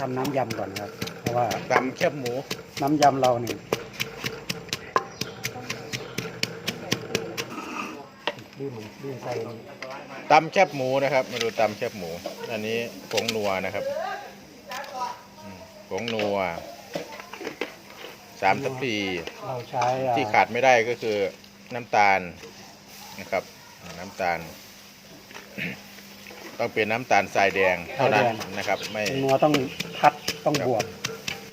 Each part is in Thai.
ทำน้ำยำก่อนครับ เพราะว่าตำแคบหมูน้ำยำเรานี่ดื้อหมูดื้อใส่นี่ตำแคบหมูนะครับ มาดูตำแคบหมู อันนี้ผงนัวนะครับอืมผงนัวสามทัพพีเราใช้อ่ที่ขาดไม่ได้ก็คือน้ำตาลนะครับ น้ำตาล ต้องเป็นน้ำตาลทรายแดงเท่านั้นนะครับ ไม่ นัวต้องพัด ต้องบวก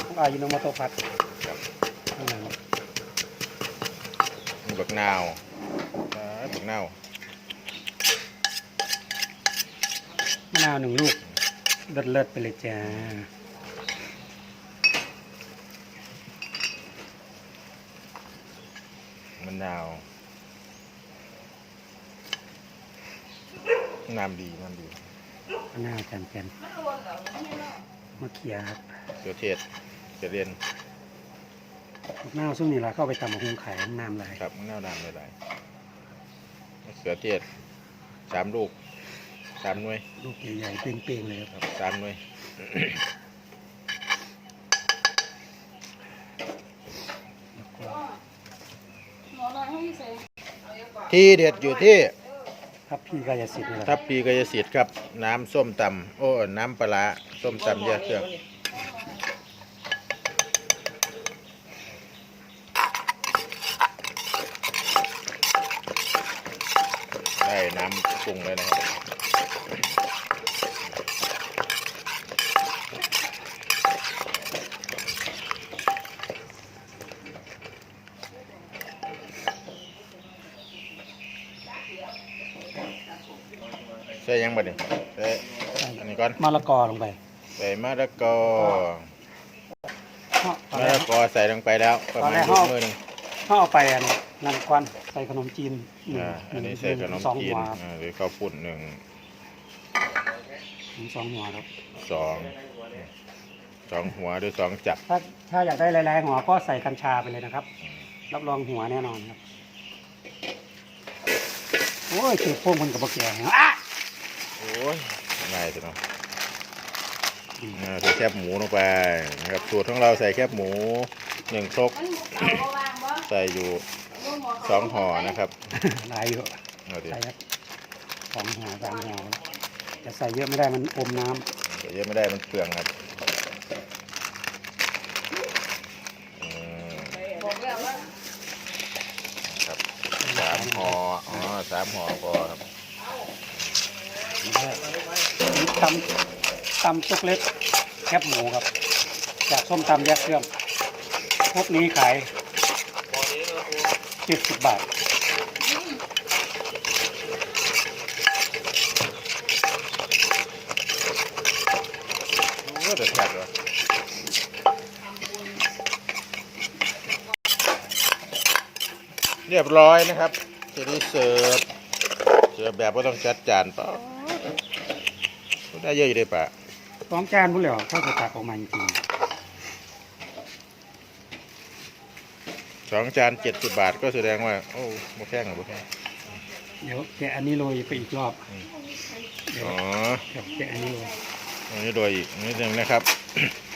ต้องอายุโนโมโตพัดครับข้างในมีบักนาวอ่าบักนาวมะนาวหนึ่งลูกเลิศเลิศๆไปเลยจ้ามะนาวน้ำดีน้ำดีมะนาวแจ่มๆ มะเขียครับเสือเทศเสือเรียนมะนาวซึ่งนี่เราเข้าไปตำมะฮุงไข่น้ำลายครับมะนาวดำหลายๆเสือเทศสามลูกสามหน่วย ลูกใหญ่ๆเป้งๆเลยครับครับสามหน่วยแล้วก็หมอน้อยให้เสร็จที่เด็ดอยู่ที่ ทับพี่กายสิทธิ์นี่แหละคทัรับ บปีกายสิทธิ์ครับ น้ำส้มตำโอ้น้ำปลาร้าส้มตำแยกเชืองได้น้ำปรุงเลยนะครับ ใส่ยังบัดนี้ใส่อันนี้ก่อนมะละกอลงไปใส่มะละกอเอาตอนมะแรละกกอใส่ลงไปแล้วประตอนมาแรณกยกเขามือหนึ่งเขาเอาไปอันนั่นควันใส่ขนมจีนหนึ่งอ่าอันนี้ใส่ขนมสองจีหันวครับอ่าหรือข้าวปุ้นหนึ่งหนึ่งสองหัวครับสองสองหัวหรือสองจับ ถ้าถ้าอยากได้แรงๆหัวก็ใส่กัญชาไปเลยนะครับ รับรองหัวแน่นอนครับ โอ้ยเจ็บโป้งคนกับบะแก่เหรออะโอ้ยง่ายจังเนาะอ่าใส่แคบหมูลงไปนะครับสูตรของเราใส่แคบหมูหนึ่งครกมันเอาบ่วางบ่ใส่อยู่สองห่อนะครับหลายอยู่เอาดิใส่ครับสองหัวสามหัวจะใส่เยอะไม่ได้มันอมน้ำใส่เยอะไม่ได้มันเปลืองครับอืมบอกแล้วว่าครับสามห่ออ๋อสามห่อพอครับนี่ ตำตำซุกเล็กแคบหมูครับ จากส้มตำแยกเครื่องพวกนี้ขายเจ็ดสิบบาทโอ้แต่ชัดว่ะเรียบร้อยนะครับจะได้เสิร์ฟเสิร์ฟแบบว่าต้องจัดจานเปล่า ได้เยอะอยู่เลยปะสองจานพูดเลยเหรอเข้าไปตักออกมาจริงสองจานเจ็ดสิบบาทก็แสดงว่า โอ้โมแพงหรอโมแพงๆเดี๋ยวแกะอันนี้โรยไปอีกรอบเดี๋ยวอ๋อเดี๋ยวแกะอันนี้โรยอันนี้โรยอีกนิดนึงนะครับ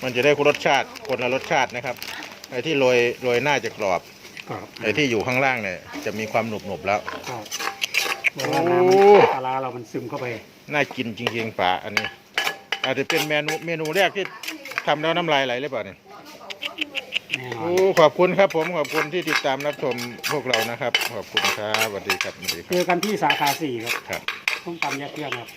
มันจะได้คุณรสชาติคนละรสชาตินะครับไอ้ที่โรยโรยหน้าจะกรอบกรอบไอ้ที่อยู่ข้างล่างเนี่ยจะมีความหนุบหนุบๆแล้วกรอบเพราะว่าน้ำมันโอ้ปลาร้าเรามันซึมเข้าไป น่ากินจริงๆป่าอันนี้ อาจจะเป็นเมนูเมนูแรกที่ทำแล้วน้ำลายไหลเลยเปล่าเนี่ยแน่นอโอ้นขอบคุณครับผมขอบคุณที่ติดตามรับชมพวกเรานะครับ ขอบคุณครับสวัสดีครับสวัสดีคเจรับอกันที่สาขาสี่ครับครับ ต้มตำแยกเครื่องครับ